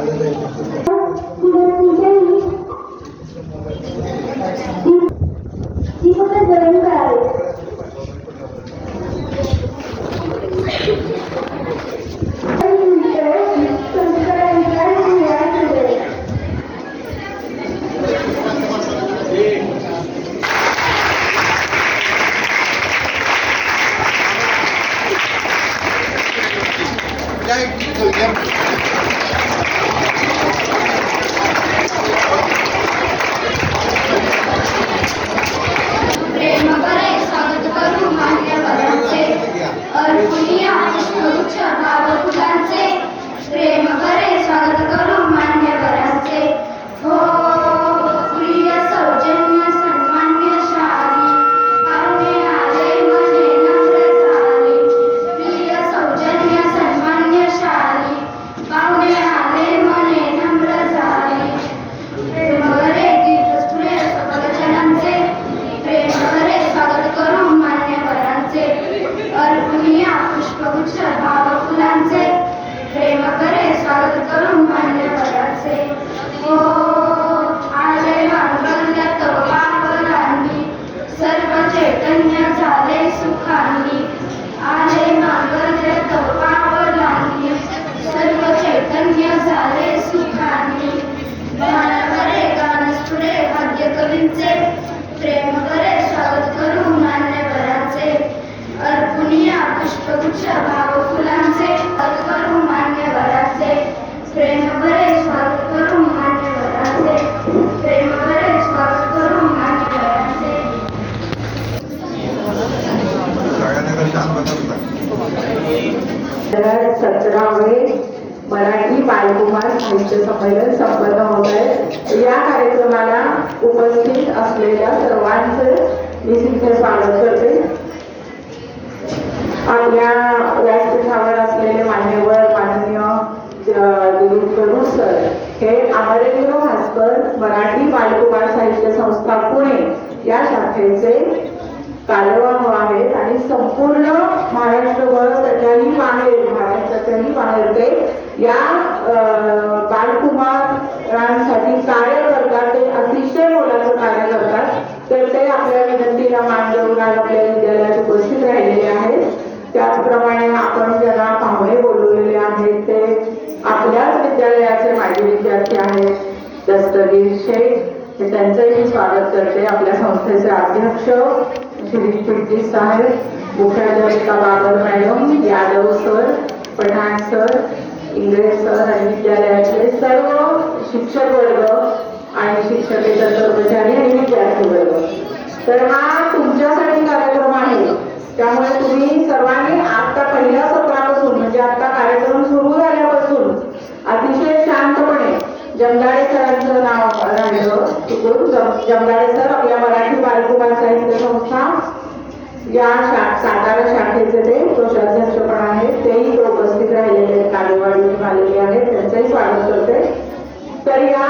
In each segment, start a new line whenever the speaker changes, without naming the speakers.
よろしく
お願いします。पुष्पगुच्छ फुलांचे करू मान्यवरांचे प्रेम स्वागत करू प्रेम स्वागत करू
सतरावे मराठी बालकुमार साहित्य संमेलन संपन्न होत आहे. या कार्यक्रमाला उपस्थित असलेल्या सर्वांचे मी तिथे स्वागत करते. आपल्या व्यासपीठावर असलेले मान्यवर माननीय दिलीप गरुड सर हे अमरेंद्र भास्कर मराठी बालकुमार साहित्य संस्था पुणे या शाखेचे कार्यवाह आहेत आणि संपूर्ण महाराष्ट्रभर त्याच्याही बाहेर महाराष्ट्राच्याही बाहेर ते या बालकुमारांसाठी कार्य करतात ते अतिशय मोलाचं कार्य करतात. तर ते आपल्या विनंतीला मान देऊन आपल्या विद्यालयात उपस्थित राहिलेले आहेत. त्याचप्रमाणे आपण ज्यांना पाहुणे बोलवलेले आहेत ते आपल्याच विद्यालयाचे माजी विद्यार्थी आहेत दस्तगीर शेख मी त्यांचंही स्वागत करते. आपल्या संस्थेचे अध्यक्ष श्री चिट्टी साहेब मुख्याध्यापिका Babar madam Yadav sir Pathan sir Ingraj sir आणि विद्यालयाचे सर्व शिक्षक वर्ग आणि शिक्षकेतर कर्मचारी आणि विद्यार्थी वर्ग. तर हा तुमच्यासाठी कार्यक्रम आहे. त्यामुळे तुम्ही सर्वांनी आता पहिल्या सत्रापासून म्हणजे आता कार्यक्रम सुरू झाल्यापासून अतिशय शांतपणे जमदाडे सरांचं नाव राहिलं. चुकून जमदाडे सर आपल्या मराठी बालकुमार साहित्य संस्था या शा सातारा शाखेचे ते कोषाध्यक्ष पण आहेत. तेही उपस्थित राहिलेले आहेत. कालेवाडीतून आलेले आहेत. त्यांचंही स्वागत करते. तर या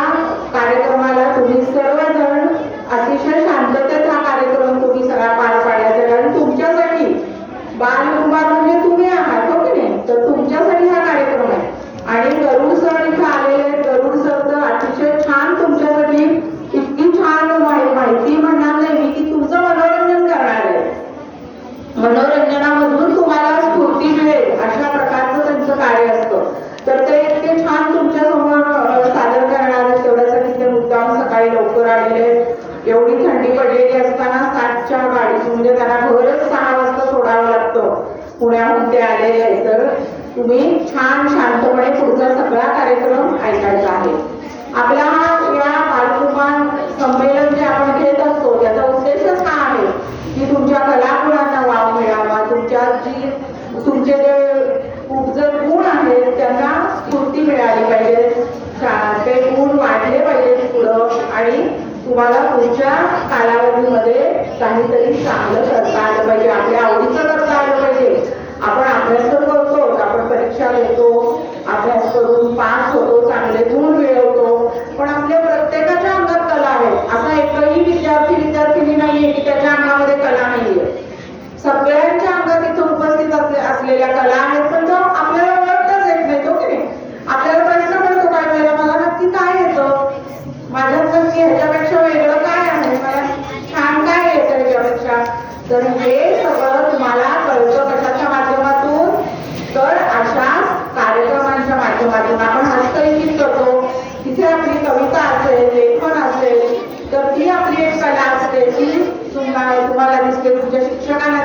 कार्यक्रमाला तुम्ही सर्वजण अतिशय शांततेत हा कार्यक्रम तुम्ही सगळा पार पाडायचा कारण तुमच्यासाठी बालकुमार म्हणजे तुम्ही आहात हो की नाही तर तुमच्यासाठी हा कार्यक्रम आहे आणि गरुड सर इथे आलेले आहेत गरुड सर तर अतिशय छान तुमच्यासाठी इतकी छान माहि- माहिती म्हणणार नाही मी की तुमचं मनोरंजन करणार आहे मनोरंजनामधून तुम्हाला स्फूर्ती मिळेल अशा प्रकारचं त्यांचं कार्य असतं तर ते इतके छान तुमच्यासमोर अ, सादर करणार आहेत तेवढ्यासाठी ते मुद्दाम सकाळी लवकर आलेले आहेत एवढी थंडी पडलेली असताना सातच्या गाडीतून म्हणजे त्यांना घरच सहा वाजता सोडावं लागतं पुण्याहून ते आलेले आहेत तर तुम्ही छान शांतपणे पुढचा सगळा कार्यक्रम ऐकायचा आहे. आपला या बालकुमार संमेलन जे आपण घेत असतो त्याचा उद्देशच हा आहे की तुमच्या कलागुणांना वाव मिळावा. तुमच्या जी तुमचे जे खूप गुण आहेत त्यांना स्फूर्ती मिळाली पाहिजे. शा- ते गुण वाढले पाहिजेत पुढं. आणि तुम्हाला पुढच्या कालावधीमध्ये काहीतरी चांगलं असलेल्या कला आहेत पण तो आपल्याला ओळखताच येत नाही तो की नाही? आपल्याला प्रश्न पडतो काय मला नक्की काय येतं? माझ्यात नक्की ह्याच्यापेक्षा वेगळं काय आहे? मला छान काय येतं ह्याच्यापेक्षा? तर हे सगळं तुम्हाला कळतं कशाच्या माध्यमातून तर अशा कार्यक्रमांच्या माध्यमातून आपण हस्तलिखित करतो. तिथे आपली कविता असेल लेखन असेल तर ती आपली एक कला असते ती तुम्हाला तुम्हाला दिसते. तुमच्या शिक्षकांना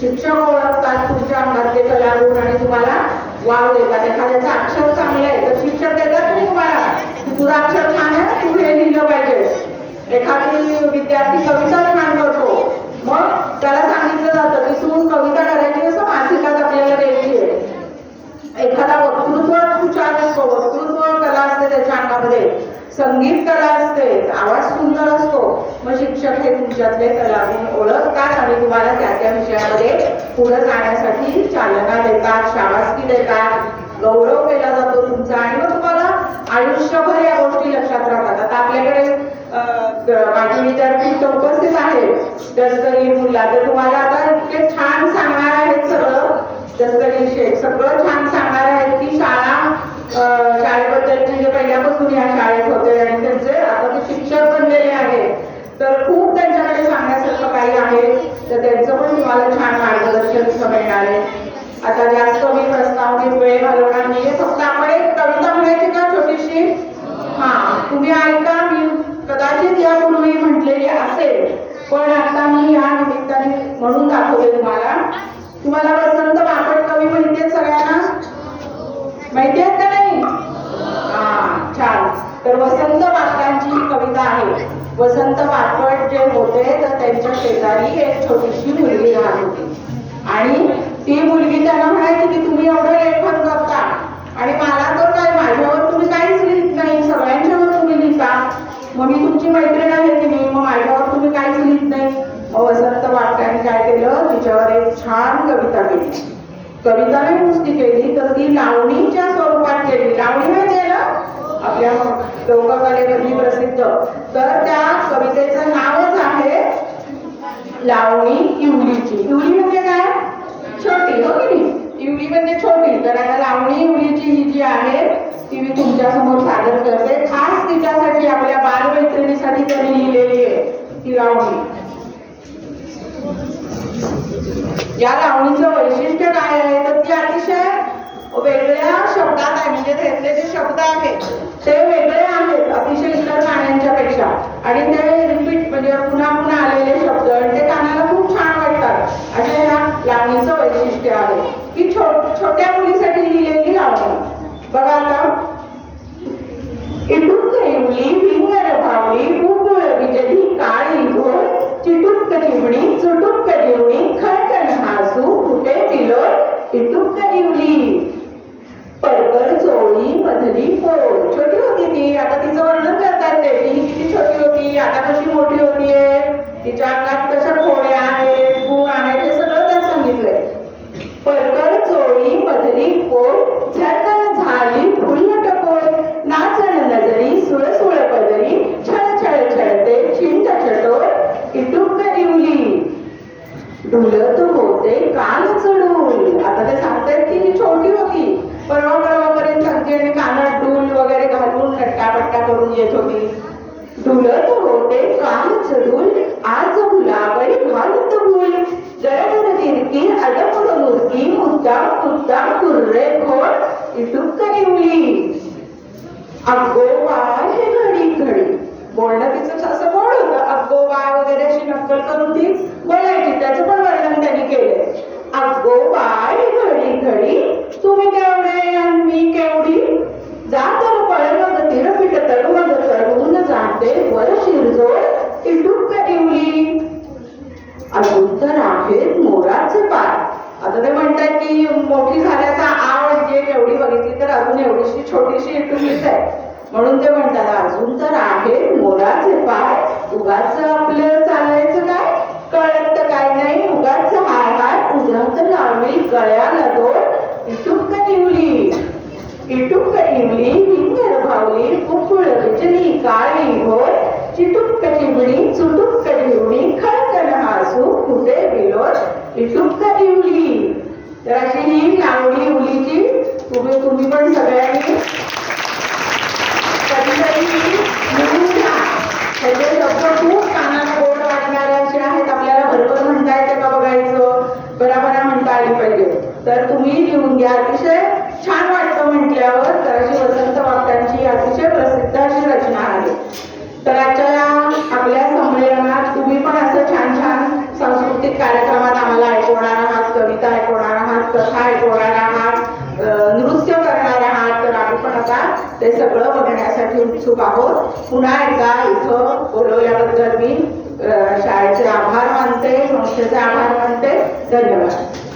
शिक्षक ओळखतात तुमच्या अंगातले कलागुण आणि तुम्हाला वाव देतात. एखाद्याचं अक्षर चांगलं आहे तर शिक्षक देतात तुम्ही तुम्हाला तुझा अक्षर छान आहे तू हे लिहिलं पाहिजे. एखादी विद्यार्थी कविता छान करतो मग त्याला सांगितलं जातं की तू कविता करायची असं मासिकात आपल्याला द्यायची आहे एखादा वक्तृत्व विचार असतो वक्तृत्व कला असते त्याच्या अंगामध्ये संगीत कला असते आवाज सुंदर असतो मग शिक्षक हे तुमच्यातले कलागुण ओळखतात आणि तुम्हाला त्या त्या विषयामध्ये पुढे जाण्यासाठी चालना देतात शाबासकी देतात. गौरव केला जातो तुमचा आणि मग तुम्हाला आयुष्यभर या गोष्टी लक्षात राहतात. आता आपल्याकडे अं, माझे विद्यार्थी चौकशीच उपस्थित आहेत. दस्तरी मुला तर तुम्हाला आता इतके छान सांगणार आहेत सगळं. दस्तरी सगळं छान सांगणार आहेत की शाळा शाळेबद्दल म्हणजे पहिल्यापासून या शाळेत होते आणि त्यांचे आता ते शिक्षक बनलेले आहेत तर खूप त्यांच्याकडे सांगण्यासारखं काही आहे तर त्यांचं पण तुम्हाला छान मार्गदर्शन मिळणार आहे. आता जास्त मी प्रस्तावनेत वेळ घालवणार नाहीये फक्त आपण एक कविता म्हणायची का छोटीशी? हा तुम्ही ऐका मी कदाचित यापूर्वी म्हटलेली असेल पण आता मी या निमित्ताने म्हणून दाखवते तुम्हाला. तुम्हाला वसंत बापट कवी माहितीये सगळ्यांना? माहिती आहेत का नाही? हा छान. तर वसंत बापटांची ही कविता आहे. वसंत बापट जे होते तर त्यांच्या शेजारी एक छोटीशी मुलगी राहत होती. आणि ती मुलगी त्यांना म्हणायची की तुम्ही एवढं लेखन करता. आणि मला तर काय माझ्यावर तुम्ही काहीच लिहित नाही. सगळ्यांच्यावर तुम्ही लिहिता. मग मी तुमची मैत्रीण आहे की नाही? मग माझ्यावर तुम्ही काहीच लिहित नाही. मग वसंत बापटाने काय केलं? तिच्यावर एक छान कविता केली. कविता नाही नुसती केली तर ती लावणीच्या स्वरूपात केली. लावणी म्हणजे आपल्या लोककलेमध्ये प्रसिद्ध. तर त्या कवितेचं नावच आहे लावणी इवलीची इवली म्हणजे काय? छोटी हो की नाही? इवली म्हणजे छोटी. तर आता लावणी इवलीची ही जी आहे ती मी तुमच्यासमोर सादर करते. खास तिच्यासाठी आपल्या बालमैत्रिणीसाठी त्यांनी लिहिलेली आहे ती लावणी. या लावणीचं वैशिष्ट्य काय आहे? तर ती अतिशय वेगळ्या शब्दात आहे. म्हणजे त्यातले जे शब्द आहेत ते वेगळे आहेत अतिशय इतर गाण्यांच्या पेक्षा आणि ते रिपीट म्हणजे पुन्हा पुन्हा आलेले शब्द आणि ते कानाला खूप छान वाटतात अशा या लावणीचं वैशिष्ट्य आहे. की छोट्या मुलीसाठी लिहिलेली लावणी. बघा आता. इडुक येवली विंगर भावली कुकुळ विजली काळी घोळ चिटुक चिमणी चुटुक जिवणी खळकन हासू कुठे पिलो इटुक इवली परकर चोळी मधली पोळ. छोटी होती ती आता तिचं वर्णन करतात ते. ती किती छोटी होती आता कशी मोठी होतीये? तिच्या अंगात कशा अगोबा हे घडी घडी. बोलणं तिचं असं गोड होतं. अगोबा वगैरे अशी नक्कल करून ती बोलायची. त्याचं पण वर्णन त्यांनी केलंय. अगोबा हे घडी घडी. तुम्ही केवढे आणि मी केवढी? जातर पळमग तिरपिट तडमग तडवून जाते वर शिरजोड इटुक इवली अजून तर आहेत मोराचे पाय. आता ते म्हणतात की मोठी झाल्याचा आळ जे एवढी बघितली तर अजून एवढीशी छोटीशी इटुकीच आहे. म्हणून ते म्हणतात अजून तर आहे मोराचे पाय. उगाच आपलं चालायचं काय? कळत तर काय नाही. उगाच हाय हाय. उद्यात लावली गळ्याला दोन. इटुक निवली. इटुक निवली. हिंगर भावली. कुकुळ विजली काळी होय. चिटुक्क चिमणी. चुटुक्क जीवणी खळकन हासू. कुठे विलोड इटुक्क निवली. तर अशी ही लावणी उलीची. तुम्ही तुम्ही पण सगळ्यांनी कधीतरी लिहून घ्या त्याचे शब्द खूप कानाला गोड वाटणारे असे आहेत आपल्याला बरोबर म्हणता तर तुम्ही लिहून घ्या. अतिशय छान वाटतं म्हटल्यावर तर अशी वसंत वाक्यांची अतिशय प्रसिद्ध अशी रचना आहे. तर आजच्या या आपल्या संमेलनात तुम्ही पण असं छान छान सांस्कृतिक कार्यक्रमात आम्हाला ऐकवणार आहात कविता ऐकवणार आहात कथा ऐकवणार आहात नृत्य करणार आहात. तर आम्ही पण आता ते सगळं बघण्यासाठी उत्सुक आहोत. पुन्हा एकदा इथं बोलवल्याबद्दल मी शाळेचे आभार मानते संस्थेचे आभार मानते. धन्यवाद.